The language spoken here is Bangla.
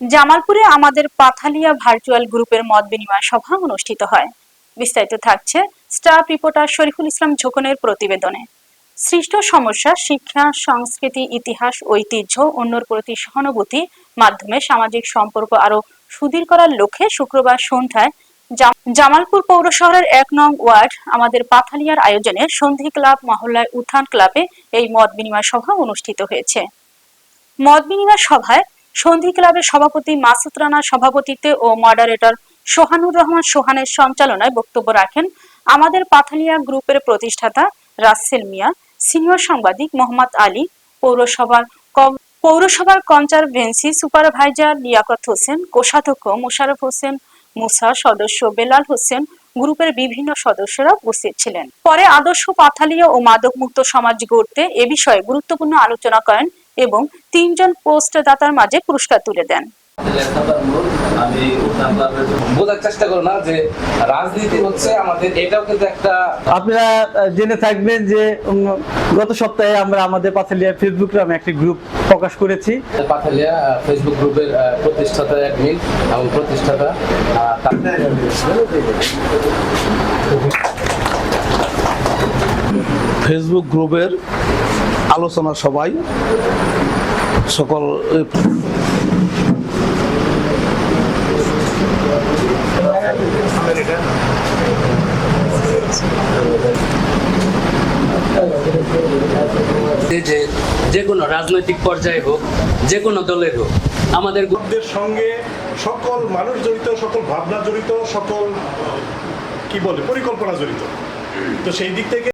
জামালপুরে আমাদের পাথালিয়া ভার্চুয়াল গ্রুপের মত বিনিময় সভা অনুষ্ঠিত হয়। বিস্তারিত থাকছে স্টাফ রিপোর্টার শরীফুল ইসলাম ঝোকনের প্রতিবেদনে। সৃষ্ট সমস্যা, শিক্ষা, সংস্কৃতি, ইতিহাস, ঐতিহ্য, অন্যর প্রতি সহানুভূতি, মাধ্যমে সামাজিক সম্পর্ক আরও সুদীর করার লক্ষ্যে শুক্রবার সন্ধ্যায় জামালপুর পৌর শহরের এক নং ওয়ার্ড আমাদের পাথালিয়ার আয়োজনে সন্ধি ক্লাব মহল্লায় উত্থান ক্লাবে এই মত বিনিময় সভা অনুষ্ঠিত হয়েছে। মত বিনিময় সভায় সন্ধি ক্লাবের সভাপতি মাসুদ রানার সভাপতিত্বে ও মডারেটর সোহানুর রহমান সোহানের সঞ্চালনায় বক্তব্য রাখেন আমাদের পাথালিয়া গ্রুপের প্রতিষ্ঠাতা রাসেল মিয়া, সিনিয়র সাংবাদিক মোহাম্মদ আলী, পৌরসভার পৌরসভার কনজারভেন্সি সুপারভাইজার লিয়াকত হোসেন, কোষাধ্যক্ষ মোশারফ হোসেন, মুসা সদস্য বেলাল হোসেন, গ্রুপের বিভিন্ন সদস্যরা উপস্থিত ছিলেন। পরে আদর্শ পাথালিয়া ও মাদক মুক্ত সমাজ গড়তে এ বিষয়ে গুরুত্বপূর্ণ আলোচনা করেন এবং তিনজন পোস্টদাতার মাঝে পুরস্কার তুলে দেন। আমি বোঝার চেষ্টা করো না যে রাজনীতি হচ্ছে আমাদের এটাও কিন্তু একটা আপনারা জেনে থাকবেন যে গত সপ্তাহে আমরা আমাদের পাথালিয়া ফেসবুক নামে একটি গ্রুপ প্রকাশ করেছি। পাথালিয়া ফেসবুক গ্রুপের প্রতিষ্ঠাতা অ্যাডমিন এবং প্রতিষ্ঠাতা ফেসবুক গ্রুপের আলোচনা সবাই সকল যে যে কোনো রাজনৈতিক পর্যায়ে হোক যে কোনো দলের হোক আমাদের সঙ্গে সকল মানুষ জড়িত সকল ভাবনা জড়িত সকল কি বলে পরিকল্পনা জড়িত। তো সেই দিক থেকে